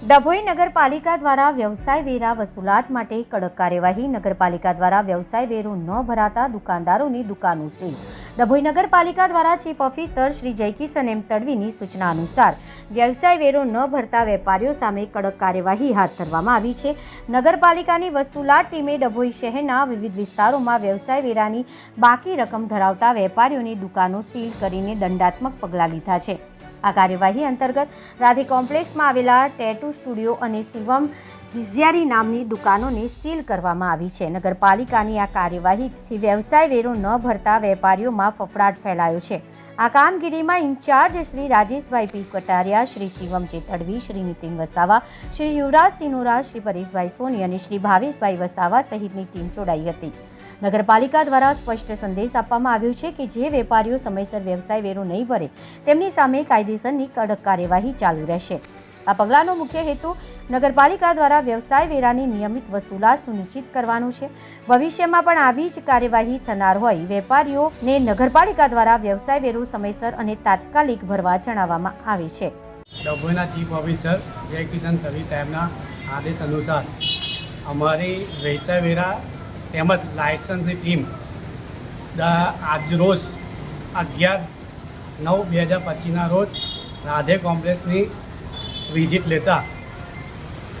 ડભોઈ નગરપાલિકા દ્વારા વ્યવસાય વેરા વસૂલાત માટે કડક કાર્યવાહી નગરપાલિકા દ્વારા વ્યવસાય વેરો ન ભરાતા દુકાનદારોની દુકાનો સીલ. ડભોઈ નગરપાલિકા દ્વારા chief officer Shri Jaikishan M તડવીની સૂચના અનુસાર વ્યવસાય વેરો ન ભરતા વેપારીઓ સામે કડક કાર્યવાહી હાથ ધરવામાં આવી છે. નગરપાલિકાની વસૂલાત ટીમે ડભોઈ શહેરના વિવિધ વિસ્તારોમાં વ્યવસાય વેરાની બાકી રકમ ધરાવતા વેપારીઓની દુકાનો સીલ કરીને દંડાત્મક પગલાં લીધા છે. આ કાર્યવાહી અંતર્ગત રાધે કોમ્પ્લેક્સમાં આવેલા ટેટુ સ્ટુડિયો અને શિવમ હિઝિયારી નામની દુકાનોને સીલ કરવામાં આવી છે. નગરપાલિકાની આ કાર્યવાહીથી વ્યવસાય વેરો ન ભરતા વેપારીઓમાં ફફડાટ ફેલાયો છે. આ કામગીરીમાં in charge Shri Rajeshbhai P Kataria, Shri Shivam Chetadvi Shri Nitin Vasava, Shri Yuvraj Sinora, Shri Pareshbhai Soni અને શ્રી ભાવેશભાઈ વસાવા સહિતની ટીમ જોડાઈ હતી. નગરપાલિકા દ્વારા સ્પષ્ટ સંદેશ આપવામાં આવ્યો છે કે જે વેપારીઓ સમયસર વ્યવસાય વેરો નહીં ભરે, તેમની સામે કાયદેસરની કડક કાર્યવાહી ચાલુ રહેશે. આ પગલાંનો મુખ્ય હેતુ નગરપાલિકા દ્વારા વ્યવસાય વેરાની નિયમિત વસૂલાત સુનિશ્ચિત કરવાનો છે. ભવિષ્યમાં પણ આવી જ કાર્યવાહી થનાર હોય, વેપારીઓને નગરપાલિકા દ્વારા વ્યવસાય વેરો સમયસર અને તાત્કાલિક ભરવા જણાવવામાં આવે છે. ડભોઈના ચીફ ઓફિસર જય કિશન તવી સાહેબના આદેશ અનુસાર અમારી વ્યવસાય વેરા તેમજ લાયસન્સની ટીમ આજરોજ અગિયાર નવ બે હજાર પચીસના રોજ રાધે કોમ્પ્લેક્સની વિઝિટ લેતા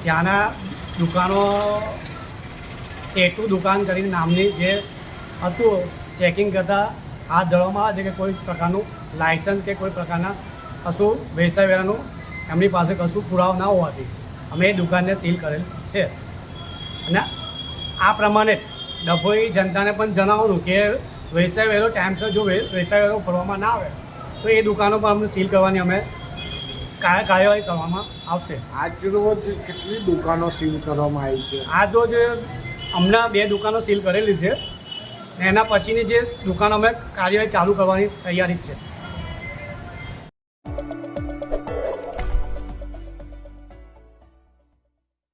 ત્યાંના દુકાનો ટેટુ દુકાન કરીને નામની જે હતું ચેકિંગ કરતાં હાથ ધરવામાં આવે છે કે કોઈ પ્રકારનું લાયસન્સ કે કોઈ પ્રકારના કશું વ્યવસાય વેરાનું એમની પાસે કશું પુરાવો ના હોવાથી અમે એ દુકાનને સીલ કરેલ છે. અને આ પ્રમાણે જ ડભોઈ જનતાને પણ જણાવવાનું કે વ્યવસાય વહેલો ટાઈમસર જો વે- વહેલો ભરવામાં ના આવે તો એ દુકાનો પર અમને સીલ કરવાની અમે કાર્ય કાર્યવાહી કરવામાં આવશે. આજરોજ કેટલી દુકાનો સીલ કરવામાં આવી છે? આજ રોજ હમણાં બે દુકાનો સીલ કરેલી છે એના પછીની જે દુકાનો અમે કાર્યવાહી ચાલુ કરવાની તૈયારી જ છે.